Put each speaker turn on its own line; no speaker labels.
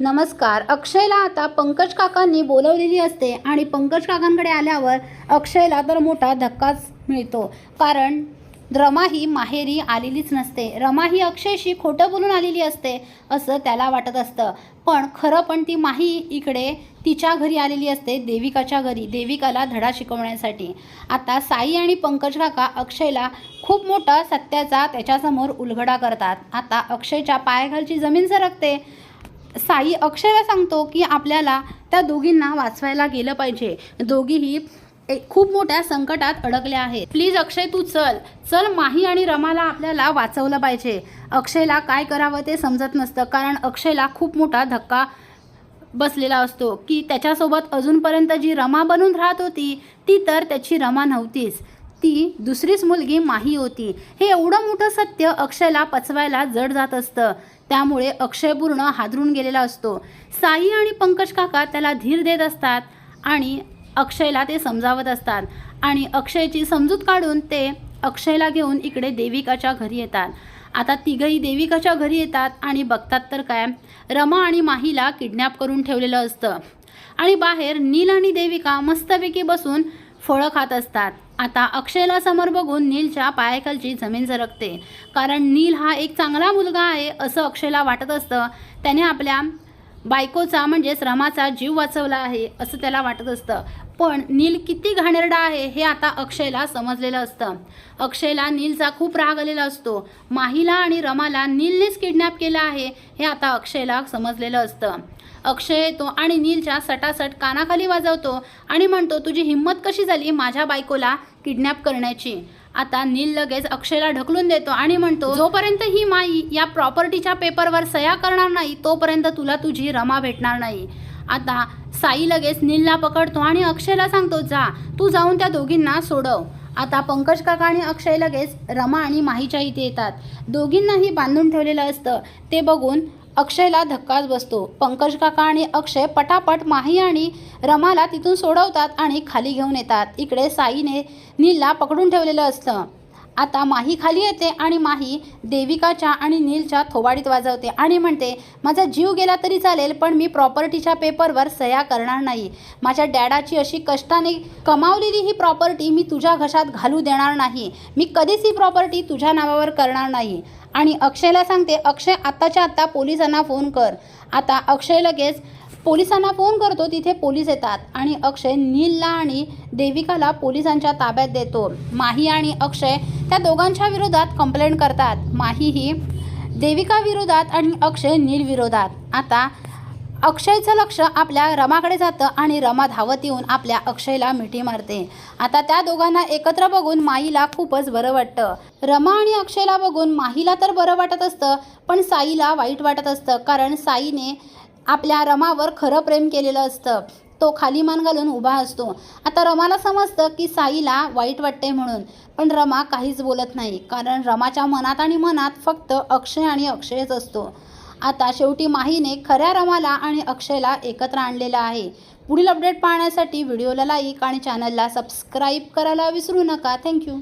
नमस्कार. अक्षयला आता पंकज काकांनी बोलवलेली असते आणि पंकज काकांकडे आल्यावर अक्षयला तर मोठा धक्काच मिळतो. कारण रमा ही माहेरी आलेलीच नसते. रमा ही अक्षयशी खोटं बोलून आलेली असते असं त्याला वाटत असतं. पण खरं पण ती माही इकडे तिच्या घरी आलेली असते देविकाच्या घरी देविकाला धडा शिकवण्यासाठी. आता साई आणि पंकज काका अक्षयला खूप मोठा सत्याचा त्याच्यासमोर उलगडा करतात. आता अक्षयच्या पायाखालची जमीन सरकते. साई अक्षयला सांगतो की आपल्याला त्या दोघींना वाचवायला गेलं पाहिजे. दोघीही एक खूप मोठ्या संकटात अडकल्या आहेत. प्लीज अक्षय तू चल. चल माही आणि रमाला आपल्याला वाचवलं पाहिजे. अक्षयला काय करावं ते समजत नसतं कारण अक्षयला खूप मोठा धक्का बसलेला असतो की त्याच्यासोबत अजूनपर्यंत जी रमा बनून राहत होती ती तर त्याची रमा नव्हतीच. ती दुसरीच मुलगी माही होती. हे एवढं मोठं सत्य अक्षयला पचवायला जड जात असतं. त्यामुळे अक्षय पूर्ण हादरून गेलेला असतो. साई आणि पंकज काका त्याला धीर देत असतात आणि अक्षयला ते समजावत असतात. आणि अक्षयची समजूत काढून ते अक्षयला घेऊन इकडे देविकाच्या घरी येतात. आता तिघही देविकाच्या घरी येतात आणि बघतात तर काय? रमा आणि माहीला किडनॅप करून ठेवलेलं असतं. आणि बाहेर नील आणि देविका मस्तपैकी बसून फळं खात असतात. आता अक्षयला समोर बघून नीलच्या पायाखालची जमीन सरकते. कारण नील हा एक चांगला मुलगा आहे असं अक्षयला वाटत असतं. त्याने आपल्या बायकोचा म्हणजेच रमाचा जीव वाचवला आहे असं त्याला वाटत असतं. पण नील किती घाणेरडा आहे हे आता अक्षयला समजलेलं असतं. अक्षयला नीलचा खूप राग आलेला असतो. माहीला आणि रमाला नीलनेच किडनॅप केलं आहे हे आता अक्षयला समजलेलं असतं. अक्षय येतो आणि नीलच्या सटासट कानाखाली वाजवतो आणि म्हणतो तुझी हिंमत कशी झाली माझ्या बायकोला किडनॅप करण्याची? आता नील लगेच अक्षयला ढकलून देतो आणि म्हणतो जोपर्यंत ही माई या प्रॉपर्टीच्या पेपरवर सह्या करणार नाही तोपर्यंत तुला तुझी रमा भेटणार नाही. आता साई लगेच नीलला पकडतो आणि अक्षयला सांगतो जा तू जाऊन त्या दोघींना सोडव. आता पंकज काका आणि अक्षय लगेच रमा आणि माहीच्या इथे येतात. दोघींनाही बांधून ठेवलेलं असतं. ते बघून अक्षयला धक्काच बसतो. पंकज काका आणि अक्षय पटापट माही आणि रमाला तिथून सोडवतात आणि खाली घेऊन येतात. इकडे साईने नीलला पकडून ठेवलेलं असतं. आता माही खाली येते आणि माही देविकाच्या आणि नीलच्या थोबाडीत वाजवते आणि म्हणते माझा जीव गेला तरी चालेल पण मी प्रॉपर्टीच्या पेपरवर सह्या करणार नाही. माझ्या डॅडाची अशी कष्टाने कमावलेली ही प्रॉपर्टी मी तुझ्या घशात घालू देणार नाही. मी कधीच ही प्रॉपर्टी तुझ्या नावावर करणार नाही. आणि अक्षयला सांगते अक्षय आत्ताच्या आत्ता पोलिसांना फोन कर. आता अक्षय लगेच पोलिसांना फोन करतो तिथे पोलीस येतात आणि अक्षय नीलला आणि देविकाला पोलिसांच्या ताब्यात देतो. माही आणि अक्षय त्या दोघांच्या विरोधात कंप्लेंट करतात. माही ही देविका विरोधात आणि अक्षय नील विरोधात. आता अक्षयचं लक्ष आपल्या रमाकडे जातं आणि रमा धावत येऊन आपल्या अक्षयला मिठी मारते. आता त्या दोघांना एकत्र बघून माईला खूपच बरं वाटतं. रमा आणि अक्षयला बघून माहीला तर बरं वाटत असतं पण साईला वाईट वाटत असतं कारण साईने आपल्या रमावर खरं प्रेम केलेलं असतं. तो खाली मान घालून उभा असतो. आता रमाला समजतं की साईला वाईट वाटते म्हणून. पण रमा काहीच बोलत नाही. कारण रमाच्या मनात आणि मनात फक्त अक्षय आणि अक्षयच असतो. आता शेवटी माहीने खऱ्या रमाला आणि अक्षयला एकत्र आणलेलं आहे. पुढील अपडेट पाहण्यासाठी व्हिडिओला लाईक आणि चॅनलला सबस्क्राईब करायला विसरू नका. थँक्यू